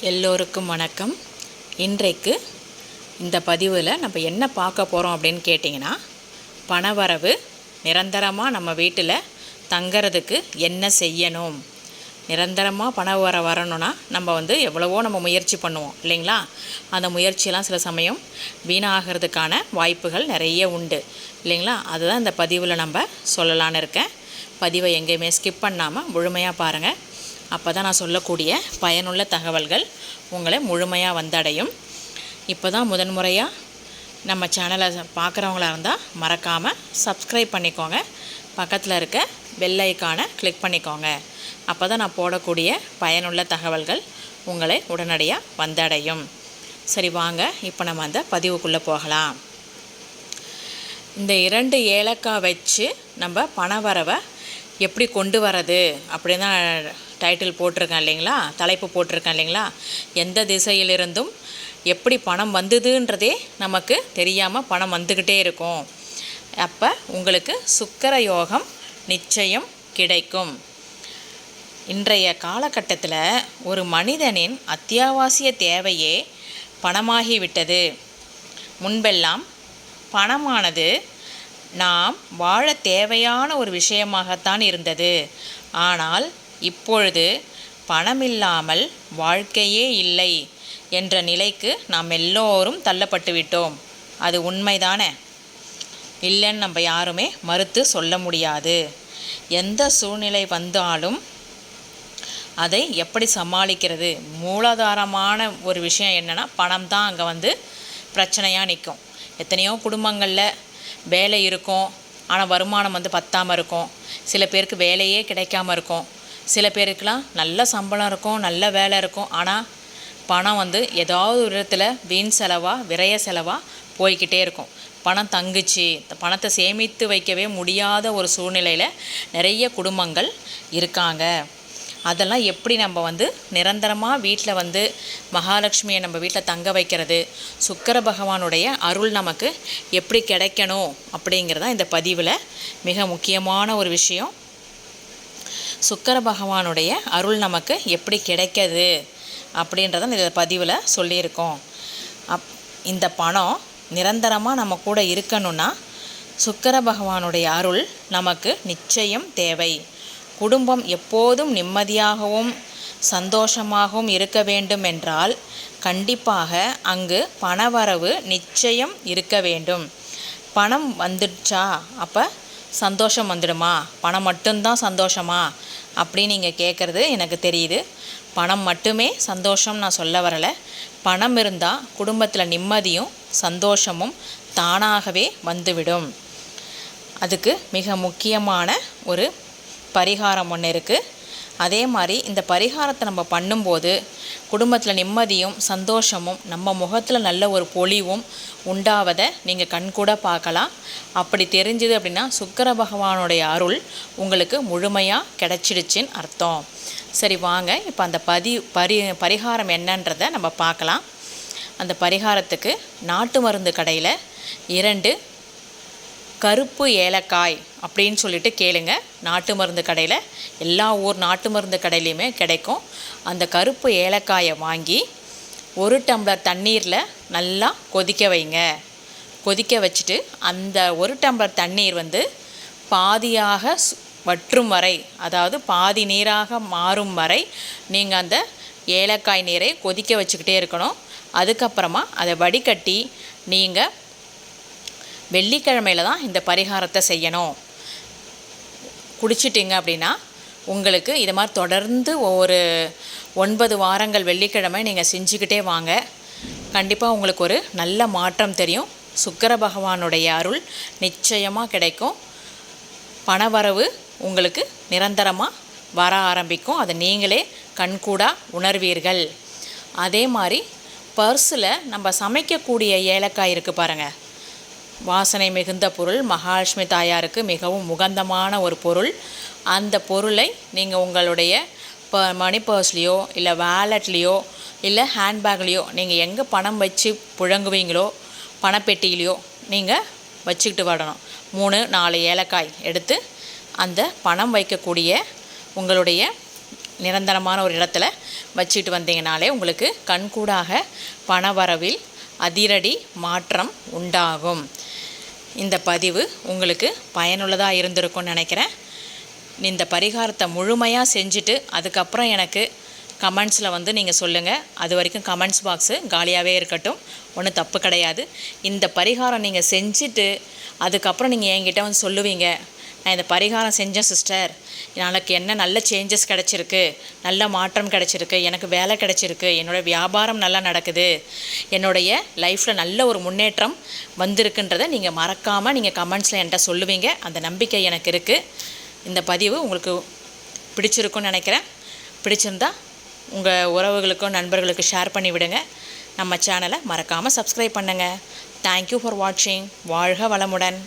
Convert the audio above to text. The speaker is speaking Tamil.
எல்லோருக்கும் வணக்கம். இன்றைக்கு இந்த பதிவில் நம்ம என்ன பார்க்க போகிறோம் அப்படின்னு கேட்டிங்கன்னா பணவரவு நிரந்தரமாக நம்ம வீட்டில் தங்கிறதுக்கு என்ன செய்யணும்? நிரந்தரமாக பண வர வரணும்னா நம்ம வந்து எவ்வளவோ நம்ம முயற்சி பண்ணுவோம் இல்லைங்களா? அந்த முயற்சியெல்லாம் சில சமயம் வீணாகிறதுக்கான வாய்ப்புகள் நிறைய உண்டு இல்லைங்களா? அதுதான் இந்த பதிவில் நம்ம சொல்லலான்னு இருக்கேன். பதிவை எங்கேயுமே ஸ்கிப் பண்ணாமல் முழுமையாக பாருங்கள் அப்போ தான் நான் சொல்லக்கூடிய பயனுள்ள தகவல்கள் உங்களை முழுமையாக வந்தடையும். இப்போ தான் முதன்முறையாக நம்ம சேனலை பார்க்குறவங்களா இருந்தால் மறக்காமல் சப்ஸ்கிரைப் பண்ணிக்கோங்க. பக்கத்தில் இருக்க பெல் ஐக்கானை கிளிக் பண்ணிக்கோங்க. அப்போ தான் நான் போடக்கூடிய பயனுள்ள தகவல்கள் உங்களை உடனடியாக வந்தடையும். சரி வாங்க இப்போ நம்ம அந்த பதிவுக்குள்ளே போகலாம். இந்த இரண்டு ஏலக்காய் வச்சு நம்ம பணவரவை எப்படி கொண்டு வரது அப்படின்னு தான் டைட்டில் போட்டிருக்கேன் இல்லைங்களா? தலைப்பு போட்டிருக்கேன் இல்லைங்களா? எந்த திசையிலிருந்தும் எப்படி பணம் வந்ததுன்றதே நமக்கு தெரியாமல் பணம் வந்துக்கிட்டே இருக்கும். அப்போ உங்களுக்கு சுக்கர யோகம் நிச்சயம் கிடைக்கும். இன்றைய காலகட்டத்தில் ஒரு மனிதனின் அத்தியாவசிய தேவையே பணமாகிவிட்டது. முன்பெல்லாம் பணமானது நாம் வாழ தேவையான ஒரு விஷயமாகத்தான் இருந்தது. ஆனால் இப்பொழுது பணமில்லாமல் வாழ்க்கையே இல்லை என்ற நிலைக்கு நாம் எல்லோரும் தள்ளப்பட்டு விட்டோம். அது உண்மைதானே? இல்லைன்னு நம்ம யாருமே மறுத்து சொல்ல முடியாது. எந்த சூழ்நிலை வந்தாலும் அதை எப்படி சமாளிக்கிறது? மூலாதாரமான ஒரு விஷயம் என்னென்னா பணம் தான் அங்கே வந்து பிரச்சனையாக நிற்கும் எத்தனையோ குடும்பங்களில் வேலை இருக்கும். ஆனால் வருமானம் வந்து பத்தாமல் இருக்கும். சில பேருக்கு வேலையே கிடைக்காம இருக்கும். சில பேருக்கெலாம் நல்ல சம்பளம் இருக்கும் நல்ல வேலை இருக்கும். ஆனால் பணம் வந்து ஏதாவது ஒரு இடத்துல வீண் செலவாக விரய செலவாக போய்கிட்டே இருக்கும். பணம் தங்குச்சு பணத்தை சேமித்து வைக்கவே முடியாத ஒரு சூழ்நிலையில் நிறைய குடும்பங்கள் இருக்காங்க. அதெல்லாம் எப்படி நம்ம வந்து நிரந்தரமாக வீட்டில் வந்து மகாலட்சுமியை நம்ம வீட்டில் தங்க வைக்கிறது சுக்கர பகவானுடைய அருள் நமக்கு எப்படி கிடைக்கணும் அப்படிங்கிறதான் இந்த பதிவில் மிக முக்கியமான ஒரு விஷயம். சுக்கர பகவானுடைய அருள் நமக்கு எப்படி கிடைக்கிது அப்படின்றத இந்த பதிவில் சொல்லியிருக்கோம். அப் இந்த பணம் நிரந்தரமாக நம்ம கூட இருக்கணும்னா சுக்கர பகவானுடைய அருள் நமக்கு நிச்சயம் தேவை. குடும்பம் எப்போதும் நிம்மதியாகவும் சந்தோஷமாகவும் இருக்க வேண்டும் என்றால் கண்டிப்பாக அங்கு பணவரவு நிச்சயம் இருக்க வேண்டும். பணம் வந்துடுச்சா? அப்போ சந்தோஷம் வந்துடுமா? பணம் மட்டும்தான் சந்தோஷமா? அப்படின்னு நீங்கள் கேட்குறது எனக்கு தெரியுது. பணம் மட்டுமே சந்தோஷம் நான் சொல்ல வரலை. பணம் இருந்தால் குடும்பத்தில் நிம்மதியும் சந்தோஷமும் தானாகவே வந்துவிடும். அதுக்கு மிக முக்கியமான ஒரு பரிகாரம் ஒன்று இருக்குது அதே மாதிரி இந்த பரிகாரத்தை நம்ம பண்ணும்போது குடும்பத்தில் நிம்மதியும் சந்தோஷமும் நம்ம முகத்தில் நல்ல ஒரு பொலிவும் உண்டாவதை நீங்கள் கண்கூட பார்க்கலாம். அப்படி தெரிஞ்சுது அப்படின்னா சுக்கர பகவானுடைய அருள் உங்களுக்கு முழுமையாக கிடச்சிடுச்சின்னு அர்த்தம். சரி வாங்க. இப்போ அந்த பதி பரி பரிகாரம் என்னன்றதை நம்ம பார்க்கலாம். அந்த பரிகாரத்துக்கு நாட்டு மருந்து கடையில் இரண்டு கருப்பு ஏலக்காய் அப்படின்னு சொல்லிட்டு கேளுங்க. நாட்டு மருந்து கடையில். எல்லா ஊர் நாட்டு மருந்து கடையிலையுமே கிடைக்கும். அந்த கருப்பு ஏலக்காயை வாங்கி ஒரு டம்ளர் தண்ணீரில் நல்லா கொதிக்க வைங்க. கொதிக்க வச்சுட்டு அந்த ஒரு டம்ளர் தண்ணீர் வந்து பாதியாக வற்றும் வரை அதாவது பாதி நீராக மாறும் வரை நீங்கள் அந்த ஏலக்காய் நீரை கொதிக்க வச்சுக்கிட்டே இருக்கணும். அதுக்கப்புறமா அதை வடிகட்டி நீங்கள் வெள்ளிக்கிழமையில் தான் இந்த பரிகாரத்தை செய்யணும். குடிச்சிட்டிங்க அப்படின்னா உங்களுக்கு இது மாதிரி தொடர்ந்து ஒவ்வொரு ஒன்பது வாரங்கள் வெள்ளிக்கிழமை நீங்கள் செஞ்சுக்கிட்டே வாங்க. கண்டிப்பாக உங்களுக்கு ஒரு நல்ல மாற்றம் தெரியும். சுக்கர பகவானுடைய அருள் நிச்சயமாக கிடைக்கும். பணவரவு உங்களுக்கு நிரந்தரமாக வர ஆரம்பிக்கும். அதை நீங்களே கண்கூடாக உணர்வீர்கள். அதே மாதிரி பர்ஸில் நம்ம சமைக்கக்கூடிய ஏலக்காய் இருக்குது பாருங்கள் வாசனை மிகுந்த பொருள். மகாலட்சுமி தாயாருக்கு மிகவும் உகந்தமான ஒரு பொருள். அந்த பொருளை நீங்கள் உங்களுடைய ப மணி பர்ஸ்லேயோ இல்லை வேலட்லேயோ இல்லை ஹேண்ட்பேக்லேயோ நீங்கள் எங்கே பணம் வச்சு புழங்குவீங்களோ பணப்பெட்டியிலையோ நீங்கள் வச்சுக்கிட்டு வரணும். மூணு நாலு ஏலக்காய் எடுத்து அந்த பணம் வைக்கக்கூடிய உங்களுடைய நிரந்தரமான ஒரு இடத்துல வச்சுட்டு வந்தீங்கனாலே உங்களுக்கு கண்கூடாக பணவரவில் அதிரடி மாற்றம் உண்டாகும். இந்த பதிவு உங்களுக்கு பயனுள்ளதாக இருந்திருக்கும்னு நினைக்கிறேன். இந்த பரிகாரத்தை முழுமையாக செஞ்சுட்டு அதுக்கப்புறம் எனக்கு கமெண்ட்ஸில் வந்து நீங்கள் சொல்லுங்கள் அது வரைக்கும் கமெண்ட்ஸ் பாக்ஸு காலியாகவே இருக்கட்டும். ஒன்றும் தப்பு கிடையாது. இந்த பரிகாரம் நீங்கள் செஞ்சுட்டு அதுக்கப்புறம் நீங்கள் என்கிட்ட வந்து சொல்லுவீங்க. நான் இந்த பரிகாரம் செஞ்சேன் சிஸ்டர் எனக்கு என்ன நல்ல சேஞ்சஸ் கிடச்சிருக்கு நல்ல மாற்றம் கிடச்சிருக்கு எனக்கு வேலை கிடச்சிருக்கு என்னோடய வியாபாரம் நல்லா நடக்குது என்னுடைய லைஃப்பில் நல்ல ஒரு முன்னேற்றம் வந்திருக்குன்றதை நீங்கள் மறக்காமல் நீங்கள் கமெண்ட்ஸில் என்கிட்ட சொல்லுவீங்க. அந்த நம்பிக்கை எனக்கு இருக்குது இந்த பதிவு உங்களுக்கு பிடிச்சிருக்குன்னு நினைக்கிறேன். பிடிச்சிருந்தா உங்கள் உறவுகளுக்கும் நண்பர்களுக்கும் ஷேர் பண்ணி விடுங்க. நம்ம சேனலை மறக்காமல் சப்ஸ்கிரைப் பண்ணுங்கள் தேங்க்யூ ஃபார் வாட்சிங் வாழ்க வளமுடன்.